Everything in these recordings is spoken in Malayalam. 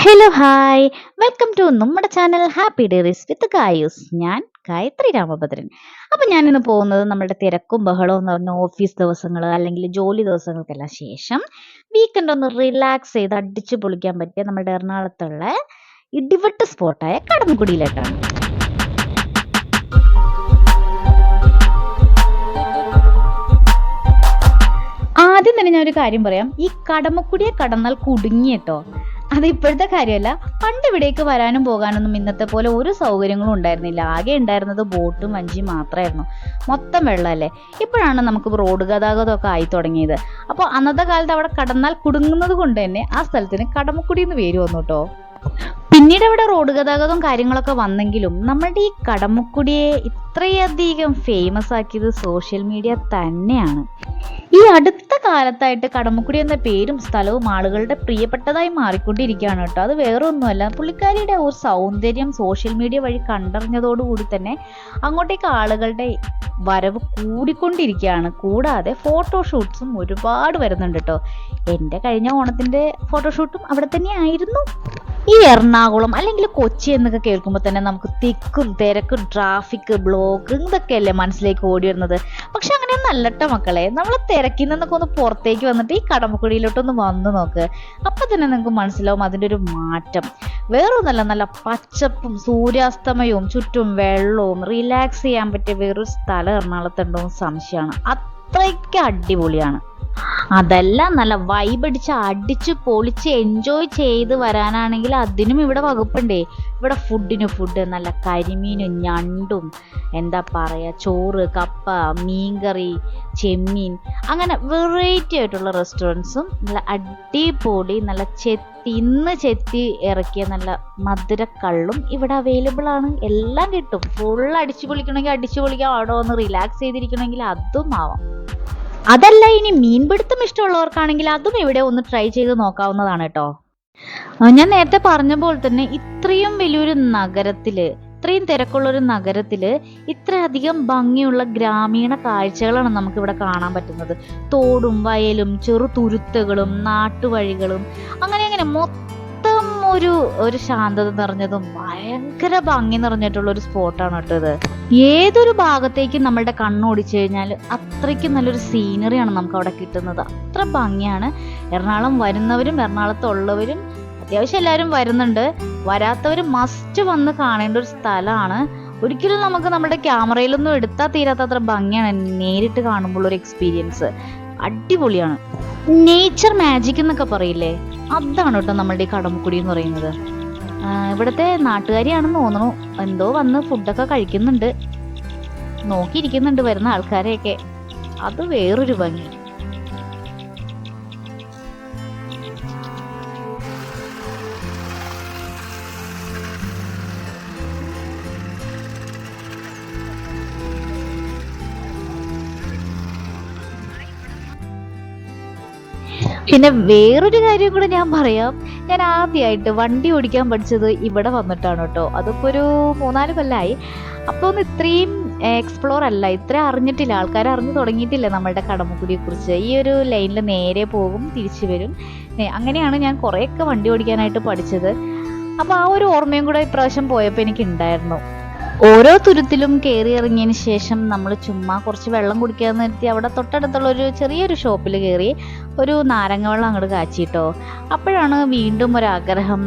ഹലോ ഹായ് വെൽക്കം ടു നമ്മുടെ channel happy dairies with Gayus ഞാൻ ഗായത്രി രാമഭദ്രൻ. അപ്പം ഞാനിന്ന് പോകുന്നത് നമ്മുടെ തിരക്കും ബഹളവും എന്ന് പറഞ്ഞ ഓഫീസ് ദിവസങ്ങൾ അല്ലെങ്കിൽ ജോലി ദിവസങ്ങൾക്കെല്ലാം ശേഷം വീക്കെൻഡ് ഒന്ന് റിലാക്സ് ചെയ്ത് അടിച്ചു പൊളിക്കാൻ പറ്റിയ നമ്മുടെ എറണാകുളത്തുള്ള ഇടിവെട്ട് സ്പോട്ടായ കടമ്പക്കുടിയിലേക്കാണ് ആദ്യം തന്നെ ഞാൻ ഒരു കാര്യം പറയാം. ഈ കടമക്കുടിയെ കടന്നാൽ കുടുങ്ങി കേട്ടോ അത് ഇപ്പോഴത്തെ കാര്യമല്ല. പണ്ട് ഇവിടേക്ക് വരാനും പോകാനൊന്നും ഇന്നത്തെ പോലെ ഒരു സൗകര്യങ്ങളും ഉണ്ടായിരുന്നില്ല. ആകെ ഉണ്ടായിരുന്നത് ബോട്ടും വഞ്ചിയും മാത്രമായിരുന്നു. മൊത്തം വെള്ളമല്ലേ? ഇപ്പോഴാണ് നമുക്ക് റോഡ് ഗതാഗതമൊക്കെ ആയി തുടങ്ങിയത്. അപ്പോൾ അന്നത്തെ കാലത്ത് അവിടെ കടന്നാൽ കുടുങ്ങുന്നത് കൊണ്ട് തന്നെ ആ സ്ഥലത്തിന് കടമക്കുടി എന്ന് പേര് വന്നു കേട്ടോ. പിന്നീട് ഇവിടെ റോഡ് ഗതാഗതവും കാര്യങ്ങളൊക്കെ വന്നെങ്കിലും നമ്മുടെ ഈ കടമുക്കുടിയെ ഇത്രയധികം ഫേമസ് ആക്കിയത് സോഷ്യൽ മീഡിയ തന്നെയാണ്. ഈ അടുത്ത കാലത്തായിട്ട് കടമുക്കുടി എന്ന പേരും സ്ഥലവും ആളുകളുടെ പ്രിയപ്പെട്ടതായി മാറിക്കൊണ്ടിരിക്കുകയാണ് കേട്ടോ. അത് വേറൊന്നുമല്ല പുള്ളിക്കാരിയുടെ ഒരു സൗന്ദര്യം സോഷ്യൽ മീഡിയ വഴി കണ്ടറിഞ്ഞതോടുകൂടി തന്നെ അങ്ങോട്ടേക്ക് ആളുകളുടെ വരവ് കൂടിക്കൊണ്ടിരിക്കുകയാണ്. കൂടാതെ ഫോട്ടോഷൂട്ട്സും ഒരുപാട് വരുന്നുണ്ട് കേട്ടോ. എന്റെ കഴിഞ്ഞ ഓണത്തിന്റെ ഫോട്ടോഷൂട്ടും അവിടെ തന്നെ ആയിരുന്നു ഈ എറണാകുളം അല്ലെങ്കിൽ കൊച്ചി എന്നൊക്കെ കേൾക്കുമ്പോൾ തന്നെ നമുക്ക് തിക്കും തിരക്കും ട്രാഫിക് ബ്ലോക്ക് ഇതൊക്കെയല്ലേ മനസ്സിലേക്ക് ഓടി വരുന്നത്. പക്ഷെ അങ്ങനെയൊന്നും അല്ലട്ടോ മക്കളെ. നമ്മൾ തിരക്കിൽ നിന്നൊക്കെ ഒന്ന് പുറത്തേക്ക് വന്നിട്ട് ഈ കടമക്കുടിയിലോട്ടൊന്ന് വന്നു നോക്ക്. അപ്പൊ തന്നെ നിങ്ങൾക്ക് മനസ്സിലാവും അതിന്റെ ഒരു മാറ്റം. വേറൊന്നല്ല നല്ല പച്ചപ്പും സൂര്യാസ്തമയവും ചുറ്റും വെള്ളവും റിലാക്സ് ചെയ്യാൻ പറ്റിയ വേറൊരു സ്ഥലം എറണാകുളത്തുണ്ടോ സംശയമാണ്. അത്രയ്ക്ക് അടിപൊളിയാണ്. അതല്ല നല്ല വൈബടിച്ച് അടിച്ച് പൊളിച്ച് എൻജോയ് ചെയ്ത് വരാനാണെങ്കിൽ അതിനും ഇവിടെ വകുപ്പുണ്ടേ. ഇവിടെ ഫുഡിന് ഫുഡ് നല്ല കരിമീനും ഞണ്ടും എന്താ പറയുക ചോറ് കപ്പ മീൻകറി ചെമ്മീൻ അങ്ങനെ വെറൈറ്റി ആയിട്ടുള്ള റെസ്റ്റോറന്റ്സും നല്ല അടിപൊളി നല്ല ചെത്തി ഇന്ന് ചെത്തി ഇറക്കിയ നല്ല മധുരക്കള്ളും ഇവിടെ അവൈലബിൾ ആണ്. എല്ലാം കിട്ടും. ഫുൾ അടിച്ചു പൊളിക്കണമെങ്കിൽ അടിച്ചു പൊളിക്കാം. അവിടെ ഒന്ന് റിലാക്സ് ചെയ്തിരിക്കണമെങ്കിൽ അതും ആവാം. അതല്ല ഇനി മീൻപിടുത്തം ഇഷ്ടമുള്ളവർക്കാണെങ്കിൽ അതും ഇവിടെ ഒന്ന് ട്രൈ ചെയ്ത് നോക്കാവുന്നതാണ് കേട്ടോ. ഞാൻ നേരത്തെ പറഞ്ഞ പോലെ തന്നെ ഇത്രയും വലിയൊരു നഗരത്തിൽ ഇത്രയും തിരക്കുള്ള ഒരു നഗരത്തിൽ ഇത്രയധികം ഭംഗിയുള്ള ഗ്രാമീണ കാഴ്ചകളാണ് നമുക്ക് ഇവിടെ കാണാൻ പറ്റുന്നത്. തോടും വയലും ചെറു തുരുത്തുകളും നാട്ടുവഴികളും അങ്ങനെ അങ്ങനെ മൊത്തം ഒരു ഒരു ശാന്തത നിറഞ്ഞതും ഭയങ്കര ഭംഗി നിറഞ്ഞിട്ടുള്ള ഒരു സ്പോട്ടാണ് കേട്ടോ ഇത്. ഏതൊരു ഭാഗത്തേക്ക് നമ്മളുടെ കണ്ണോടിച്ചു കഴിഞ്ഞാൽ അത്രയ്ക്ക് നല്ലൊരു സീനറിയാണ് നമുക്ക് അവിടെ കിട്ടുന്നത്. അത്ര ഭംഗിയാണ്. എറണാകുളം വരുന്നവരും എറണാകുളത്തുള്ളവരും അത്യാവശ്യം എല്ലാവരും വരുന്നുണ്ട്. വരാത്തവർ മസ്റ്റ് വന്ന് കാണേണ്ട ഒരു സ്ഥലമാണ്. ഒരിക്കലും നമുക്ക് നമ്മുടെ ക്യാമറയിലൊന്നും എടുത്താൽ തീരാത്ത അത്ര ഭംഗിയാണ് നേരിട്ട് കാണുമ്പോൾ ഒരു എക്സ്പീരിയൻസ് അടിപൊളിയാണ്. നേച്ചർ മാജിക് എന്നൊക്കെ പറയില്ലേ? അതാണ് കേട്ടോ നമ്മളുടെ ഈ കടമുക്കുടി എന്ന് പറയുന്നത്. ഇവിടുത്തെ നാട്ടുകാരിയാണെന്ന് തോന്നുന്നു. എന്തോ വന്ന് ഫുഡൊക്കെ കഴിക്കുന്നുണ്ട്. നോക്കിയിരിക്കുന്നുണ്ട് വരുന്ന ആൾക്കാരെയൊക്കെ. അത് വേറൊരു ഭംഗി. പിന്നെ വേറൊരു കാര്യം കൂടെ ഞാൻ പറയാം. ഞാൻ ആദ്യമായിട്ട് വണ്ടി ഓടിക്കാൻ പഠിച്ചത് ഇവിടെ വന്നിട്ടാണ് കേട്ടോ. അതൊക്കെ ഒരു മൂന്നാൽ കൊല്ലമായി അപ്പോൾ ഒന്ന് ഇത്രയും എക്സ്പ്ലോർ അല്ല ഇത്ര അറിഞ്ഞിട്ടില്ല. ആൾക്കാർ അറിഞ്ഞു തുടങ്ങിയിട്ടില്ല നമ്മളുടെ കടമക്കുടിയെ കുറിച്ച് ഈ ഒരു ലൈനിൽ നേരെ പോകും തിരിച്ചു വരും. അങ്ങനെയാണ് ഞാൻ കുറേയൊക്കെ വണ്ടി ഓടിക്കാനായിട്ട് പഠിച്ചത്. അപ്പോൾ ആ ഒരു ഓർമ്മയും കൂടെ ഇപ്രാവശ്യം പോയപ്പോൾ എനിക്ക് ഉണ്ടായിരുന്നു ഓരോ തുരുത്തിലും കയറി ഇറങ്ങിയതിന് ശേഷം നമ്മൾ ചുമ്മാ കുറച്ച് വെള്ളം കുടിക്കാന്ന് നിർത്തി അവിടെ തൊട്ടടുത്തുള്ള ഒരു ചെറിയൊരു ഷോപ്പിൽ കയറി ഒരു നാരങ്ങ വെള്ളം അങ്ങോട്ട് കാച്ചിട്ടോ. അപ്പോഴാണ് വീണ്ടും ഒരാഗ്രഹം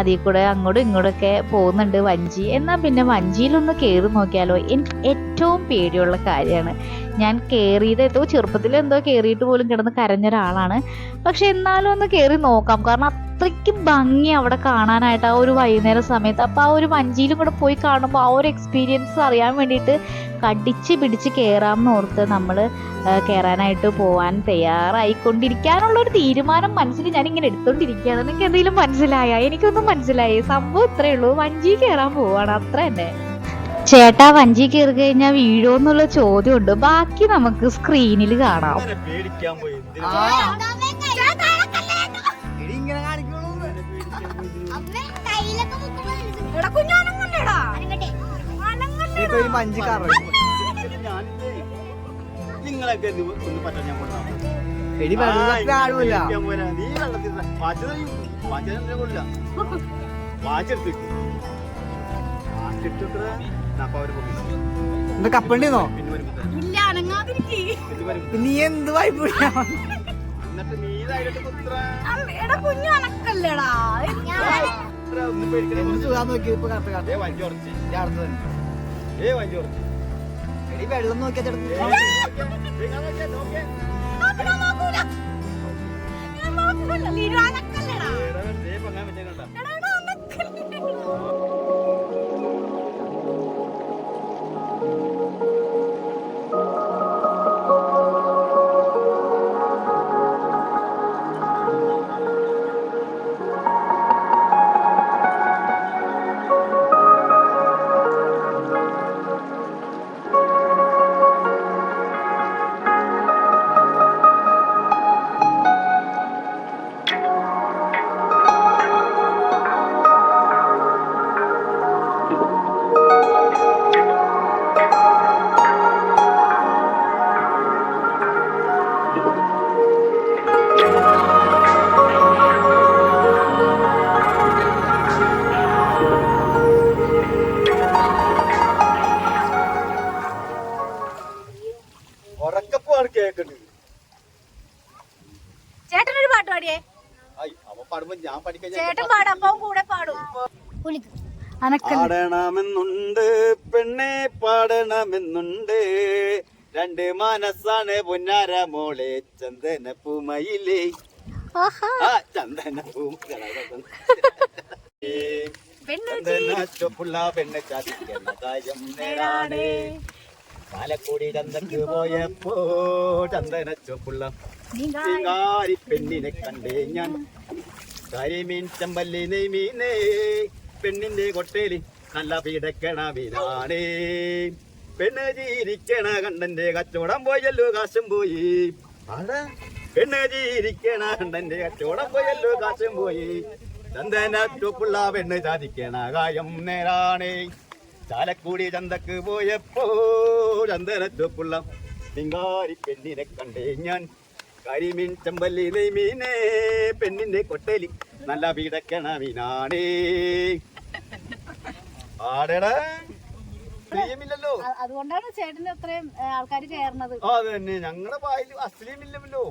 അതിൽ കൂടെ അങ്ങോട്ടും ഇങ്ങോട്ടൊക്കെ പോകുന്നുണ്ട് വഞ്ചി. എന്നാൽ പിന്നെ വഞ്ചിയിലൊന്ന് കയറി നോക്കിയാലോ എനിക്ക് ഏറ്റവും പേടിയുള്ള കാര്യമാണ്. ഞാൻ കയറിയത് എന്തോ ചെറുപ്പത്തിൽ എന്തോ കയറിയിട്ട് പോലും കിടന്ന് കരഞ്ഞൊരാളാണ്. പക്ഷെ എന്നാലും ഒന്ന് കയറി നോക്കാം. കാരണം അത്രയ്ക്ക് ഭംഗി അവിടെ കാണാനായിട്ട് ആ ഒരു വൈകുന്നേര സമയത്ത്. അപ്പോൾ ആ ഒരു വഞ്ചിയിലും കൂടെ പോയി കാണുമ്പോൾ ആ ഒരു എക്സ്പീരിയൻസ് അറിയാൻ വേണ്ടിയിട്ട് കടിച്ച് പിടിച്ച് കയറാമെന്ന് ഓർത്ത് നമ്മൾ കയറാനായിട്ട് പോവാൻ തയ്യാറായിക്കൊണ്ടിരിക്കാനുള്ള ഒരു തീരുമാനം മനസ്സിൽ ഞാൻ ഇങ്ങനെ എടുത്തോണ്ടിരിക്കുകയാണ്. നിങ്ങൾക്ക് എന്തെങ്കിലും മനസ്സിലായ? എനിക്കൊന്നും മനസ്സിലായി. സംഭവം ഇത്രയേ ഉള്ളൂ. വഞ്ചി കയറാൻ പോവാണ്. അത്ര തന്നെ. ചേട്ടാ വഞ്ചി കയറി കഴിഞ്ഞാൽ വീഴോ എന്നുള്ള ചോദ്യമുണ്ട്. ബാക്കി നമുക്ക് സ്ക്രീനിൽ കാണാം. നിങ്ങളൊക്കെ ഇത് ഒന്ന് പറ്റാൻ ഞാൻ. എടി വെള്ളത്തിൽ. നീ വെള്ളത്തിൽ കൊള്ളില്ല എന്താ കപ്പണ്ടിന്നോ? നീ എന്ത് വായ്പ സുഖം നോക്കി ഇപ്പൊ കറക്റ്റ് കറക്റ്റ്. വഞ്ചി ഉറച്ച്. അടുത്ത് തന്നെ. ഏ വഞ്ചി ഉറച്ച് എടീ വെള്ളം നോക്കിയാ ചേട്ടൻ പാടിയേ? ഐ അവ പാടുമ്പോ ഞാൻ പഠിക്കാൻ ചേട്ടൻ പാടും അപ്പം കൂടെ പാടും. പാടണമെന്നുണ്ട് പെണ്ണെ പാടണമെന്നുണ്ട്. രണ്ട് മനസ്സാണ് പൊന്നാര മോളെ ചന്ദന പൂമയിലേ. ചന്ദന ചന്ദന ചന്ദന ചൊപ്പുള്ള പെണ്ണെ ചാതിക്കുന്ന കാര്യം നേരാണ്. പാലക്കൂടി ചന്തക്ക് പോയപ്പോ ചന്ദന ചൊപ്പുള്ള ചിങ്കാരി പെണ്ണിനെ കണ്ടേ ഞാൻ. കരിമീൻ ചമ്പല്ലി നെയ്മീനേ പെണ്ണിന്റെ കൊട്ടേലി നല്ല പിടക്കണ മീനാണേ പെണ്ണ് ജീവിക്കണ കണ്ടന്റെ കച്ചവടം പോയല്ലോ കാശും പോയി. പെണ്ണ് ജീരിക്കണ കണ്ടന്റെ കച്ചവടം പോയല്ലോ കാശും പോയി. ചന്ദന ചുവപ്പുള്ള പെണ്ണ് ചാതിക്കണ കായം നേരാണേ. ചാലക്കുടി ചന്തക്ക് പോയപ്പോ ചന്ദന ചുവപ്പുള്ള പെണ്ണിനെ കണ്ടേ ഞാൻ. കരിമീൻ ചെമ്പല്ലി നെയ്മീനേ പെണ്ണിന്റെ കൊട്ടലി. നല്ല വീടക്കണ മീനാണേ. ആടെടാ? പ്രിയമില്ലല്ലോ അതുകൊണ്ടാണ് ചേട്ടന് അത്രയും ആൾക്കാർ കയറുന്നത് അത് തന്നെ. ഞങ്ങളുടെ വായിൽ അസ്ലീമില്ലല്ലോ.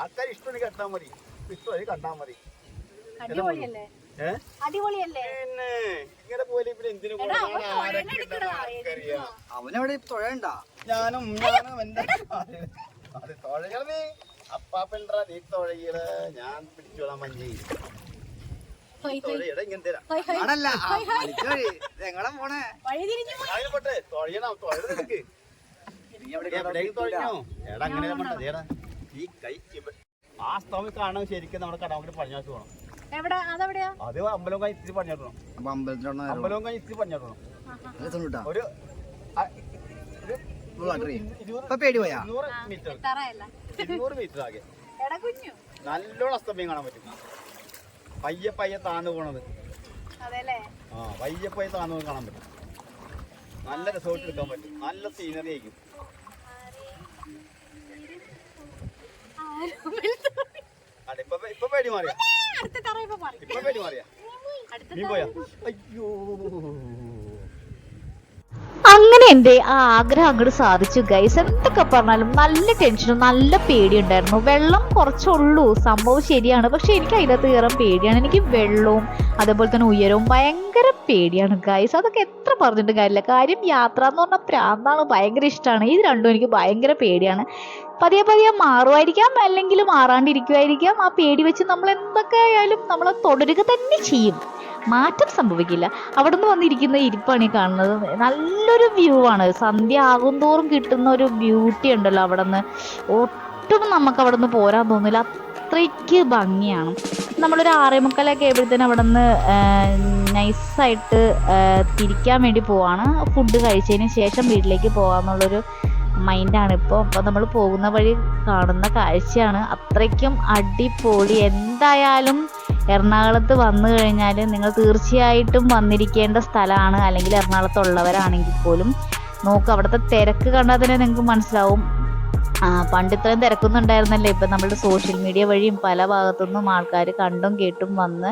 ആൾക്കാർ ഇഷ്ടം കേട്ടാ മതി. ഇഷ്ടം കണ്ടാ മതി. അടിപൊളിയല്ലേ? അടിപൊളിയല്ലേ? ഇങ്ങനെ പോലെ എന്തിനു അവനവിടെ തുഴയണ്ടാ ഞാനും ഞാനും എന്റെ അത് തുഴയണേ അപ്പാപ്പൻട്രാ നീ തുഴയട ഞാൻ പിടിച്ചോളാം എങ്ങനെ പോണേ? വഴി തിരിഞ്ഞു പോയി. അതിന് പോട്ടെ. തുഴയണം തുഴയത് നിനക്ക്. അവിടെ എവിടേക്ക് തുഴഞ്ഞോ? എടാ അങ്ങനെ ഈ കൈ ആ സ്ഥലം കാണാൻ ശരിക്കും നമ്മുടെ കടാമത്തിൽ പടിഞ്ഞാട്ട് പോകണം എവിടെ? അതെവിടെയാ? അത് അമ്പലവും കഴിഞ്ഞ് ഇത്തിരി പടിഞ്ഞാട്ട് പോകണം അപ്പൊ കഴിഞ്ഞ് ഇത്തിരി പടിഞ്ഞാട്ട് ഒരു ആ, ഒരു ഇരുന്നൂറ് ഇപ്പൊ പേടി പോയാ? ഇരുന്നൂറ് മീറ്റർ. തറയല്ല ഇരുന്നൂറ് മീറ്റർ ആകെ. എടാ കുഞ്ഞു. നല്ലോണം അസ്തമയം കാണാൻ പറ്റും. പയ്യെ പയ്യെ താന്നു പോണത്. അതെല്ലേ? ആ പയ്യെ പയ്യെ താന്നു പോണത് കാണാൻ പറ്റും. നല്ല റിസോർട്ട് എടുക്കാൻ പറ്റും. നല്ല സീനറി ആയിരിക്കും. ഇപ്പൊ പേടി മാറിയ? അടുത്ത മാറി. ഇപ്പൊ പേടി മാറിയ? അടുത്ത നീ പോയാ? അയ്യോ. അങ്ങനെ എന്റെ ആ ആഗ്രഹം അങ്ങോട്ട് സാധിച്ചു. ഗൈസ് എന്തൊക്കെ പറഞ്ഞാലും നല്ല ടെൻഷനും നല്ല പേടിയുണ്ടായിരുന്നു. വെള്ളം കുറച്ചുള്ളൂ. സംഭവം ശരിയാണ്. പക്ഷെ എനിക്ക് അതിനകത്ത് കയറാൻ പേടിയാണ്. എനിക്ക് വെള്ളവും അതേപോലെ തന്നെ ഉയരവും ഭയങ്കര പേടിയാണ് ഗൈസ് അതൊക്കെ എത്ര പറഞ്ഞിട്ടും കാര്യമില്ല. കാര്യം യാത്ര എന്ന് പറഞ്ഞാൽ പ്രാന്താണ് ഭയങ്കര ഇഷ്ടമാണ്. ഇത് രണ്ടും എനിക്ക് ഭയങ്കര പേടിയാണ്. പതിയെ പതിയെ മാറുമായിരിക്കാം അല്ലെങ്കിൽ മാറാണ്ടിരിക്കുമായിരിക്കാം. ആ പേടി വെച്ച് നമ്മൾ എന്തൊക്കെ ആയാലും നമ്മൾ തുടരുക തന്നെ ചെയ്യും. മാറ്റം സംഭവിക്കില്ല. അവിടെ നിന്ന് വന്നിരിക്കുന്ന ഇരിപ്പാണ് ഈ കാണുന്നത്. നല്ലൊരു വ്യൂ ആണ്. സന്ധ്യ ആകും തോറും കിട്ടുന്ന ഒരു ബ്യൂട്ടി ഉണ്ടല്ലോ അവിടെ നിന്ന് ഒട്ടും നമുക്ക് അവിടെ നിന്ന് പോരാൻ തോന്നില്ല. അത്രയ്ക്ക് ഭംഗിയാണ്. നമ്മളൊരു ആറേ മുക്കാലൊക്കെ ആയപ്പോഴത്തേനും അവിടെ നിന്ന് നൈസായിട്ട് തിരിക്കാൻ വേണ്ടി പോവാണ്. ഫുഡ് കഴിച്ചതിന് ശേഷം വീട്ടിലേക്ക് പോകാമെന്നുള്ളൊരു മൈൻഡാണ് ഇപ്പോൾ അപ്പോൾ നമ്മൾ പോകുന്ന വഴി കാണുന്ന കാഴ്ചയാണ്. അത്രയ്ക്കും അടിപൊളി. എന്തായാലും എറണാകുളത്ത് വന്നു കഴിഞ്ഞാൽ നിങ്ങൾ തീർച്ചയായിട്ടും വന്നിരിക്കേണ്ട സ്ഥലമാണ്. അല്ലെങ്കിൽ എറണാകുളത്തുള്ളവരാണെങ്കിൽ പോലും. നോക്ക് അവിടുത്തെ തിരക്ക് കണ്ടാൽ തന്നെ നിങ്ങൾക്ക് മനസ്സിലാവും. പണ്ട് ഇത്രയും തിരക്കൊന്നുണ്ടായിരുന്നല്ലേ? ഇപ്പം നമ്മുടെ സോഷ്യൽ മീഡിയ വഴിയും പല ഭാഗത്തുനിന്നും ആൾക്കാർ കണ്ടും കേട്ടും വന്ന്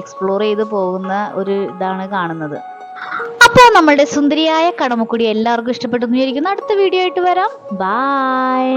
എക്സ്പ്ലോർ ചെയ്ത് പോകുന്ന ഒരു ഇതാണ് കാണുന്നത്. അപ്പോൾ നമ്മുടെ സുന്ദരിയായ കടമക്കുടി എല്ലാവർക്കും ഇഷ്ടപ്പെട്ടു എന്ന് വിചാരിക്കുന്നു. അടുത്ത വീഡിയോ ആയിട്ട് വരാം. ബായ്